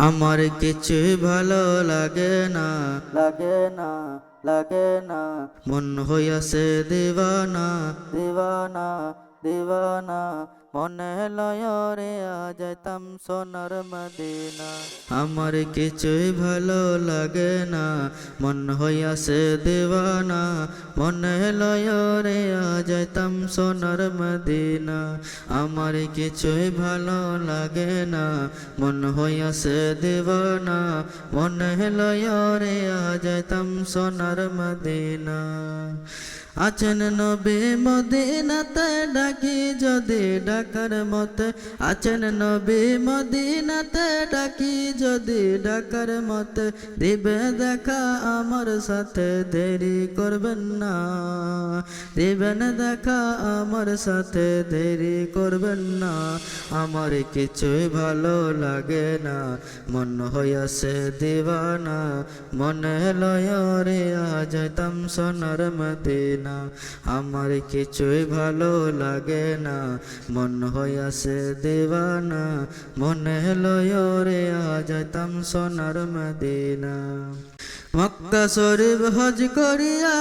আমার কিছু ভালো লাগে না। লাগে না লাগে না। মন হইয়াছে দিবানা। দিওয়ানা দিওয়ানা, মনে লয় রে যেতাম সোনার মদিনা। আমার কিছুই ভালো লাগে না, মন হইয়াছে দিবানা মনে লয় রে যাইতাম সোনার মদিনা। আমার কিছুই ভালো লাগে না, মন হইয়াছে দিবানা মনে লয় রে যাইতাম সোনার মদিনা। আছেন নবী মদিনাতে ডাকি যদি ডাকার মতে আছেন নবী মদিনাতে, ডাকি যদি ডাকার মতে দিবে দেখা আমার সাথে, দেরি করবেন না। দিবেন দেখা আমার সাথে, দেরি করবেন না। আমার কিছুই ভালো লাগে না, মন হইয়াছে দিবানা। মনে লয় রে যাইতাম সোনার মদিনা। আমার কিছুই ভালো লাগে না। মন হইয়াছে দেওয়ানা মনে লয় রে যাইতাম সোনার মদিনা। মক্কা শরীফ হজ করিয়া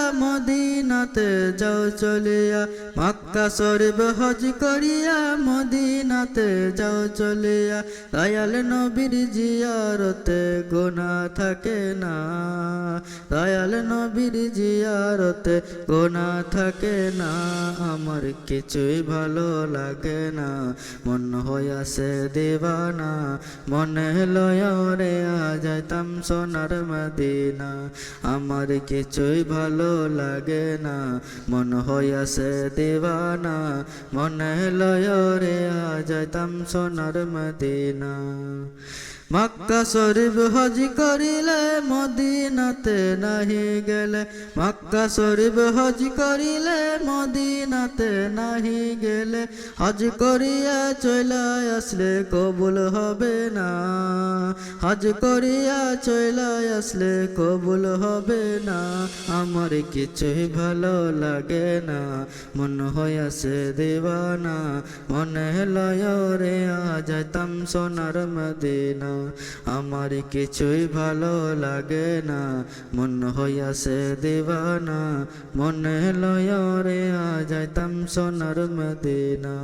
মদিনাতে যাও চলিয়া, মক্কা শরীফ হজ করিয়া, মদিনাতে যাও চলিয়া। দয়াল নবীর জিয়ারতে গোনা থাকে না। দয়াল নবীর জিয়ারতে গোনা থাকে না। আমার কিছুই ভালো লাগে না। মন হইয়াছে দিবানা। মনে লয় রে যাইতাম সোনার মদিনা। আমার কিছুই ভালো লাগে না। মন হইয়াছে দিবানা মনে লয় রে যাইতাম সোনার মদিনা। মক্কা শরীফ হজ করিলে মদিনাতে নাহি গেলে। মক্কা শরীফ হজ করিলে মদিনাতে নাহি গেলে। হজ করিয়া চলে আসলে কবুল হবে না। হজ করিয়া চলে আসলে কবুল হবে না। আমার কিছুই ভালো লাগে না। মন হইয়াছে দেবানা। মনে লয় রে যাইতাম সোনার মদিনা। আমার কিছুই ভালো লাগে না। মন হইয়াছে দেবানা মনে লয় রে যাইতাম সোনার মদিনা।